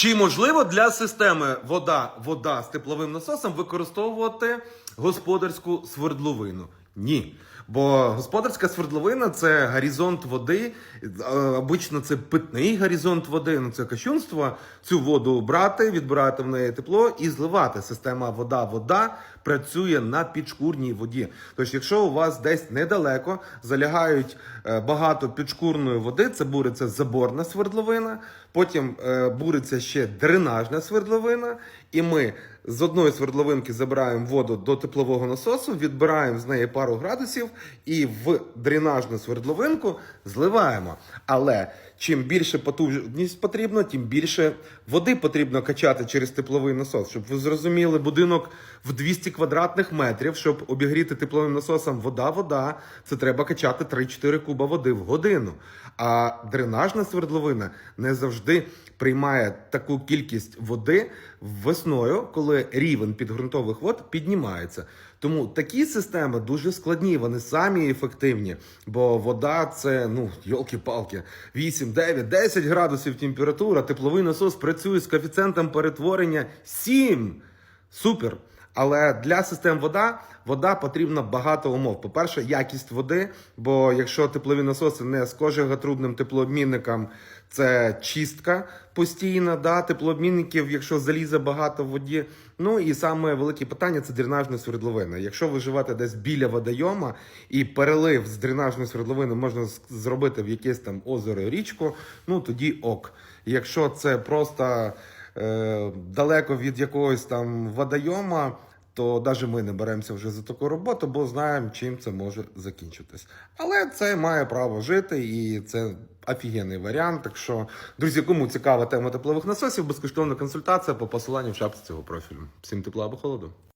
Чи можливо для системи вода, вода з тепловим насосом використовувати господарську свердловину? Ні. Бо господарська свердловина це горизонт води. е, Обично це питний горизонт води. Ну це кощунство. Цю воду брати, відбирати в неї тепло і зливати. Система вода-вода працює на підшкурній воді. Тож, якщо у вас десь недалеко залягають е, багато підшкурної води, це буриться заборна свердловина, потім е, буриться ще дренажна свердловина, і ми з одної свердловинки забираємо воду до теплового насосу, відбираємо з неї пару градусів і в дренажну свердловинку зливаємо. Але чим більше потужність потрібно, тим більше води потрібно качати через тепловий насос. Щоб ви зрозуміли, будинок в 200 квадратних метрів, щоб обігріти тепловим насосом вода-вода, це треба качати 3-4 куба води в годину. А дренажна свердловина не завжди приймає таку кількість води весною, коли рівень підґрунтових вод піднімається. Тому такі системи дуже складні, вони самі ефективні, бо вода це ну йолки-палки, 8, 9, 10 градусів температура. Тепловий насос працює з коефіцієнтом перетворення 7. Супер. Але для систем вода вода потрібно багато умов. По-перше, якість води, бо якщо теплові насоси не з кожеготрубним теплообмінником, це чистка постійна, да, теплообмінників, якщо заліза багато в воді. Ну і саме велике питання це дренажна свердловина. Якщо ви живете десь біля водойома і перелив з дренажної свердловини можна зробити в якесь там озеро, річку, ну тоді ок. Якщо це просто е, далеко від якогось там водойома, то навіть ми не беремося вже за таку роботу, бо знаємо, чим це може закінчитись. Але це має право жити, і це офігенний варіант. Так що, друзі, кому цікава тема теплових насосів, безкоштовна консультація по посиланню в шапці цього профілю. Всім тепла або холоду.